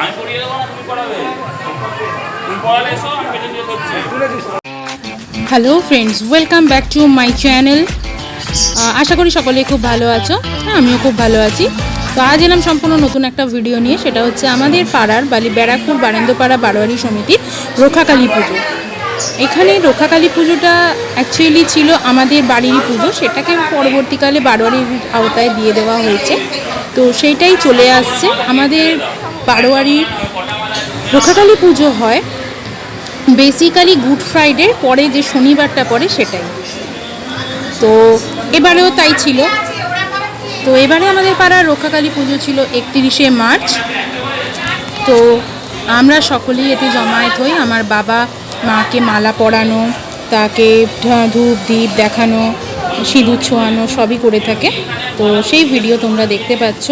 আমি পড়িয়ে দেবো না, তুমি পড়াবে। তুমি পড়ালে এসো, আমি পেছন দিয়ে hello friends welcome back to my channel আশা করি সকলে খুব ভালো আছো। হ্যাঁ আমিও খুব ভালো আছি। তো আজ এলাম সম্পূর্ণ নতুন একটা ভিডিও নিয়ে, সেটা হচ্ছে আমাদের পাড়ার বালি ব্যারাকপুর বারেন্দ্রপাড়া বারোয়ারি সমিতির রক্ষাকালী পুজো। এখানে রক্ষাকালী পুজোটা অ্যাকচুয়ালি ছিল আমাদের বাড়িরই পুজো, সেটাকে পরবর্তীকালে বারোয়ারির আওতায় দিয়ে দেওয়া হয়েছে। তো সেইটাই চলে আসছে। আমাদের বারোয়ারির রক্ষাকালী পুজো হয়। বেসিক্যালি গুড ফ্রাইডে পরে যে শনিবারটা পড়ে সেটাই। তো এবারেও তাই ছিল। তো এবারে আমাদের পাড়ার রক্ষাকালী পুজো ছিল একত্রিশে মার্চ। তো আমরা সকলেই এতে জমায়েত হই। আমার বাবা মাকে মালা পরানো, তাকে ধূপ দ্বীপ দেখানো, সিঁদুর ছোঁয়ানো সবই করে থাকে। তো সেই ভিডিও তোমরা দেখতে পাচ্ছ।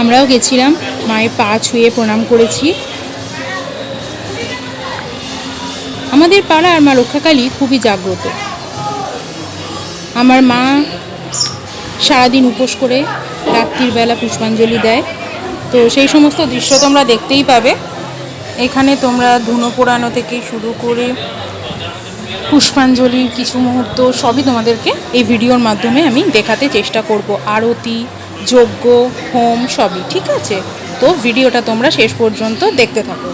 আমরাও গেছিলাম, মায়ের পা ছুঁয়ে প্রণাম করেছি। আমাদের পাড়ার মা রক্ষাকালী খুবই জাগ্রত। আমার মা সারাদিন উপোস করে রাত্রির বেলা পুষ্পাঞ্জলি দেয়। তো সেই সমস্ত দৃশ্য তোমরা দেখতেই পাবে। এখানে তোমরা ধুনো পোড়ানো থেকে শুরু করে পুষ্পাঞ্জলির কিছু মুহূর্ত সবই তোমাদেরকে এই ভিডিওর মাধ্যমে আমি দেখাতে চেষ্টা করব। আরতি যজ্ঞ হোম সবই ঠিক আছে? তো ভিডিওটা তোমরা শেষ পর্যন্ত দেখতে থাকো।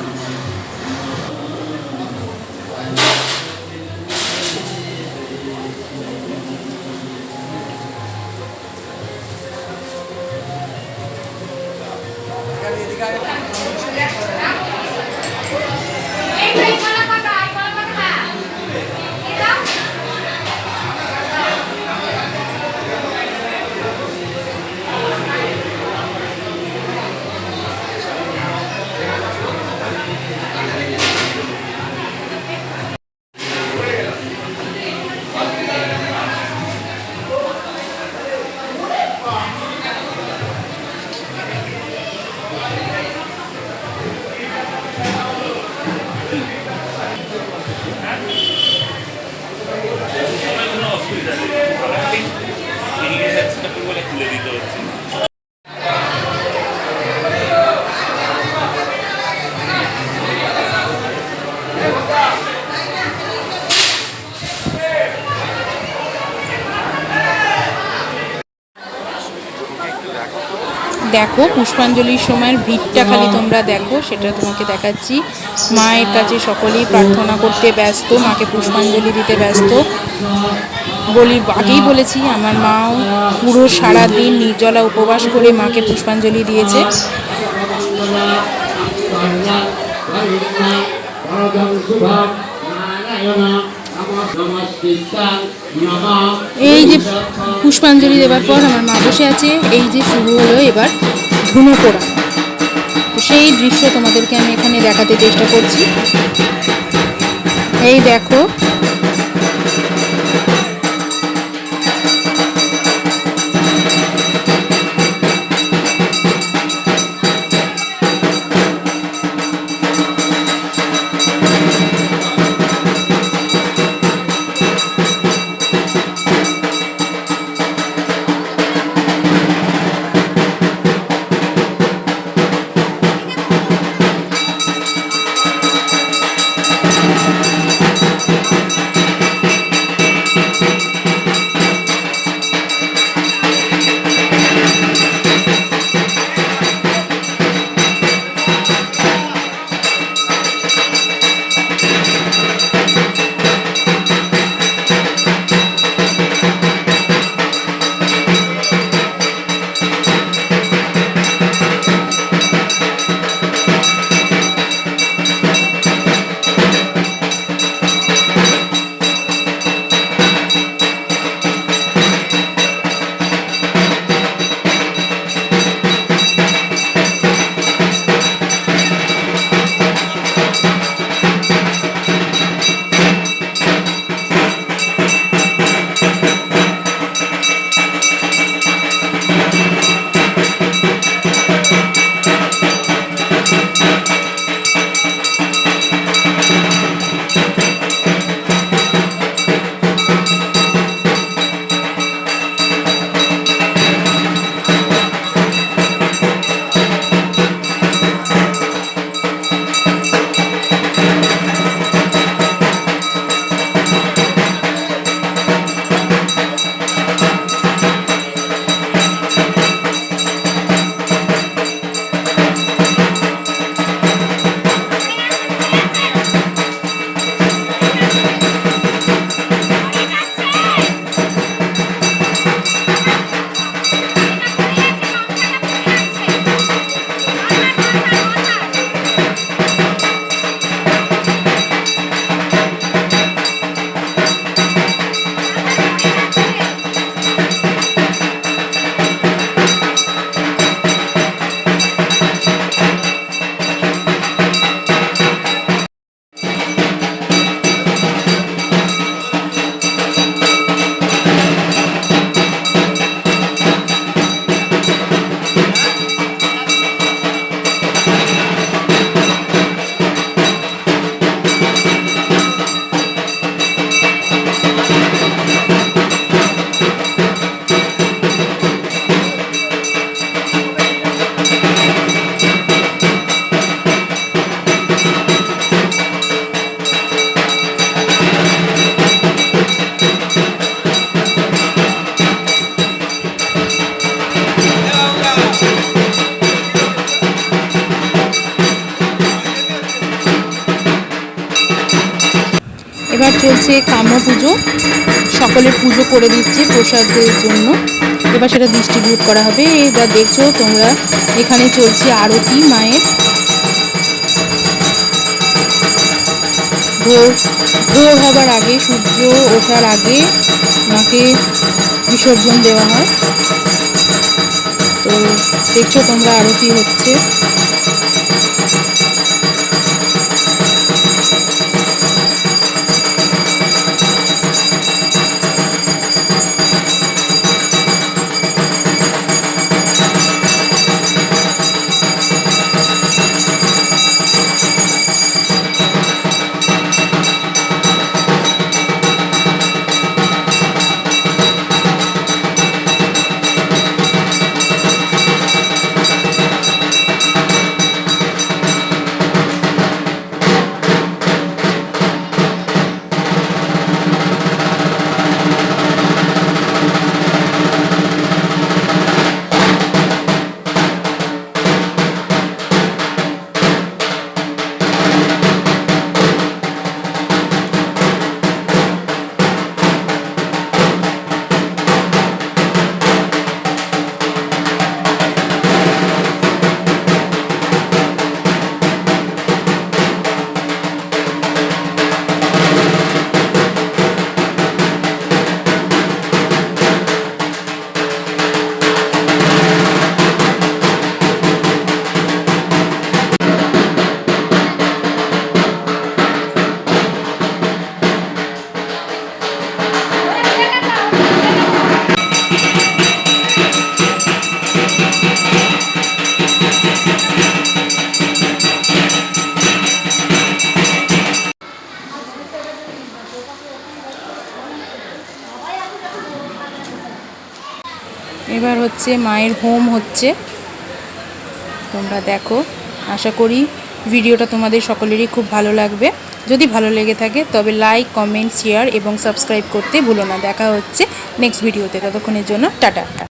দেখো পুষ্পাঞ্জলির সময়ের ভিড়টা খালি তোমরা দেখো সেটা তোমাকে দেখাচ্ছি মায়ের কাছে সকলেই প্রার্থনা করতে ব্যস্ত মাকে পুষ্পাঞ্জলি দিতে ব্যস্ত বলি আগেই বলেছি আমার মাও পুরো সারা দিন নির্জলা উপবাস করে মাকে পুষ্পাঞ্জলি দিয়েছে এই যে পুষ্পাঞ্জলি দেওয়ার পর আমার মা বসে আছে, এই যে শুরু হলো এবার ধুনো পোড়া তো সেই দৃশ্য তোমাদেরকে আমি এখানে দেখাতে চেষ্টা করছি। এই দেখো চলছে কাম্য পুজো। সকলের পুজো করে দিচ্ছে প্রসাদের জন্য। এবার সেটা ডিস্ট্রিবিউট করা হবে। এবার দেখছ তোমরা এখানে চলছে আরতি মায়ের। ভোর ভোর হবার আগে, সূর্য ওঠার আগে মাকে বিসর্জন দেওয়া হয়। তো দেখছ তোমরা আরতি হচ্ছে। এবার হচ্ছে মায়ের হোম হচ্ছে। তোমরা দেখো। আশা করি ভিডিওটা তোমাদের সকলেরই খুব ভালো লাগবে। যদি ভালো লেগে থাকে, তবে লাইক কমেন্ট শেয়ার এবং সাবস্ক্রাইব করতে ভুলো না। দেখা হচ্ছে নেক্সট ভিডিওতে ততক্ষণের জন্য টাটা।